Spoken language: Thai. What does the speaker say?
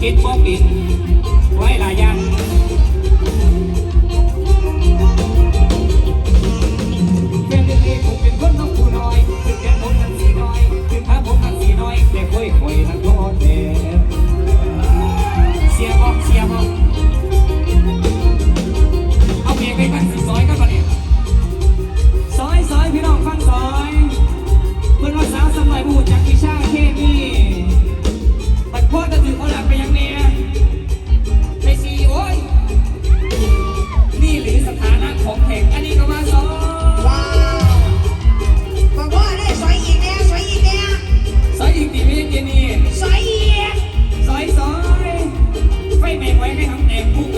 ปิดบ่ปิด ไม่แม่งไว้ไม่ทำเองกู